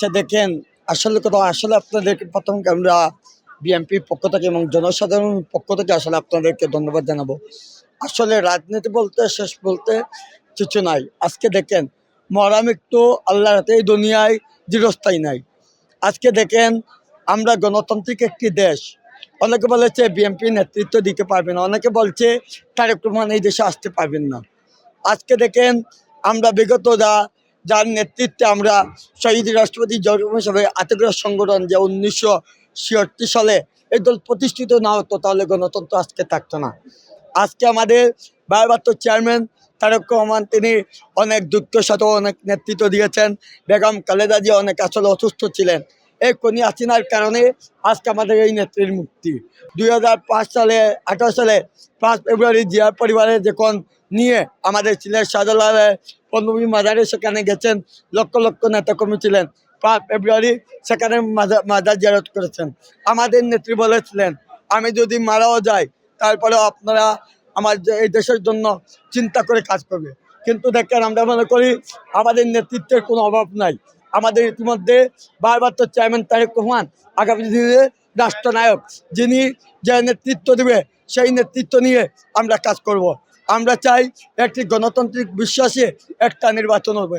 আচ্ছা দেখেন, আসলে কথা, আসলে আপনাদেরকে প্রথম আমরা বিএনপির পক্ষ থেকে এবং জনসাধারণ পক্ষ থেকে আসলে আপনাদেরকে ধন্যবাদ জানাব। আসলে রাজনীতি বলতে, শেষ বলতে কিছু নাই। আজকে দেখেন মরাম একটু আল্লাহর হাতে, এই দুনিয়ায় দীর্ঘস্থায়ী নাই। আজকে দেখেন, আমরা গণতান্ত্রিক একটি দেশ। অনেকে বলেছে বিএনপি নেতৃত্ব দিতে পারবে না, অনেকে বলছে তারেক রহমান এই দেশে আসতে পারবেন না। আজকে দেখেন, আমরা বিগত যা যার নেতৃত্বে আমরা শহীদ রাষ্ট্রপতি জরুরি হিসাবে আতগ্রাস সংগঠন যে উনিশশো ছিয়াত্তর সালে এই দল প্রতিষ্ঠিত না হতো, তাহলে গণতন্ত্র আজকে থাকতো না। আজকে আমাদের ভারপ্রাপ্ত চেয়ারম্যান তারেক রহমান, তিনি অনেক দুঃখের সাথে অনেক নেতৃত্ব দিয়েছেন। বেগম খালেদা জি অনেক আসলে অসুস্থ ছিলেন। এই কনি হাসিনার কারণে আজকে আমাদের এই নেত্রীর মুক্তি। দুই হাজার পাঁচ সালে, আঠারো সালে পাঁচ ফেব্রুয়ারি জিয়ার পরিবারে যখন নিয়ে আমাদের ছিলেন শাহজালালে পণ্যভূমি মাজারে, সেখানে গেছেন, লক্ষ লক্ষ নেতাকর্মী ছিলেন। পাঁচ ফেব্রুয়ারি সেখানে মাজার জিয়ারত করেছেন। আমাদের নেত্রী বলেছিলেন, আমি যদি মারাও যাই তারপরেও আপনারা আমার এই দেশের জন্য চিন্তা করে কাজ করবে। কিন্তু দেখেন, আমরা মনে করি আমাদের নেতৃত্বের কোনো অভাব নাই। আমাদের ইতিমধ্যে বারবার তো চেয়ারম্যান তারেক রহমান, আগামী দিনে রাষ্ট্রনায়ক যিনি যে নেতৃত্ব দেবে, সেই নেতৃত্ব নিয়ে আমরা কাজ করব। আমরা চাই একটি গণতান্ত্রিক বিশ্বাসে একটা নির্বাচন হবে